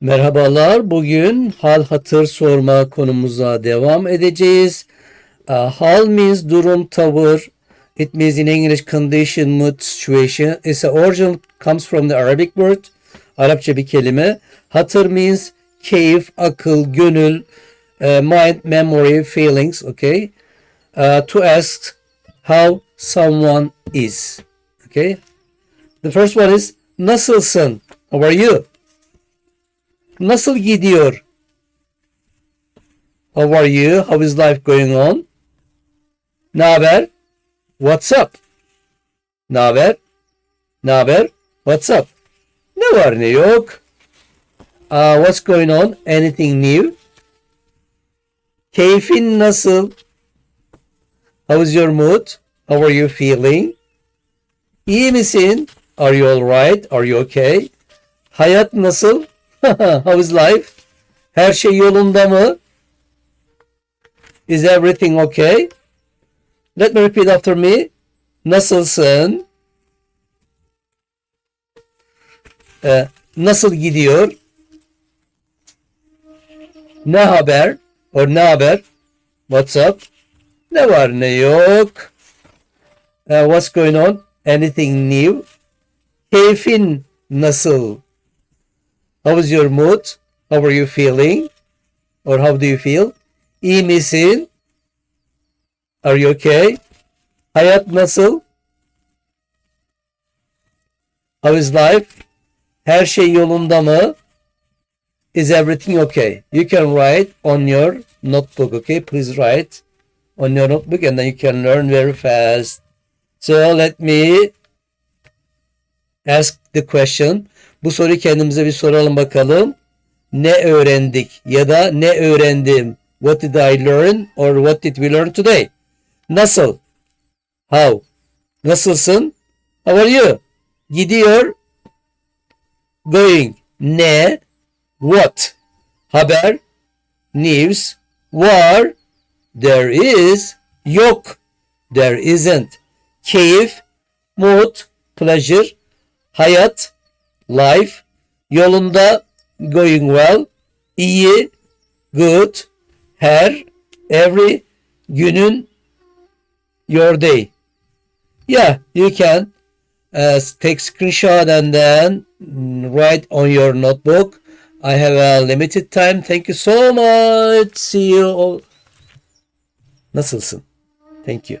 Merhabalar. Bugün hal hatır sorma konumuza devam edeceğiz. Uh, hal means durum, tavır. It means in English condition, mood, situation. Its origin comes from the Arabic word. Arapça bir kelime. Hatır means keyif, akıl, gönül, uh, mind, memory, feelings. Okay. Uh, to ask how someone is. Okay. The first one is nasılsın? How are you? Nasıl gidiyor? How are you? How is life going on? Ne haber? What's up? Ne haber? Ne haber? What's up? Ne var ne yok? Uh, what's going on? Anything new? Keyfin nasıl? How is your mood? How are you feeling? İyi misin? Are you alright? Are you okay? Hayat nasıl? How is life? Her şey yolunda mı? Is everything okay? Let me repeat after me. Nasılsın? Ee, nasıl gidiyor? Ne haber? Or ne haber? What's up? Ne var ne yok? Uh, what's going on? Anything new? Keyfin nasıl? How is your mood? How are you feeling? Or how do you feel? İyi misin? Are you okay? Hayat nasıl? How is life? Her şey yolunda mı? Is everything okay? You can write on your notebook, okay? Please write on your notebook and then you can learn very fast. So let me ask the question. Bu soruyu kendimize bir soralım bakalım. Ne öğrendik ya da ne öğrendim? What did I learn or what did we learn today? Nasıl? How? Nasılsın? How are you? Gidiyor. Going. Ne? What? Haber. News. Var. There is. Yok. There isn't. Keyif. Mood. Pleasure. Hayat life, yolunda, going well, iyi, good, her, every, günün, your day. Yeah, you can uh, take screenshot and then write on your notebook. I have a limited time. Thank you so much. See you all. Nasılsın? Thank you.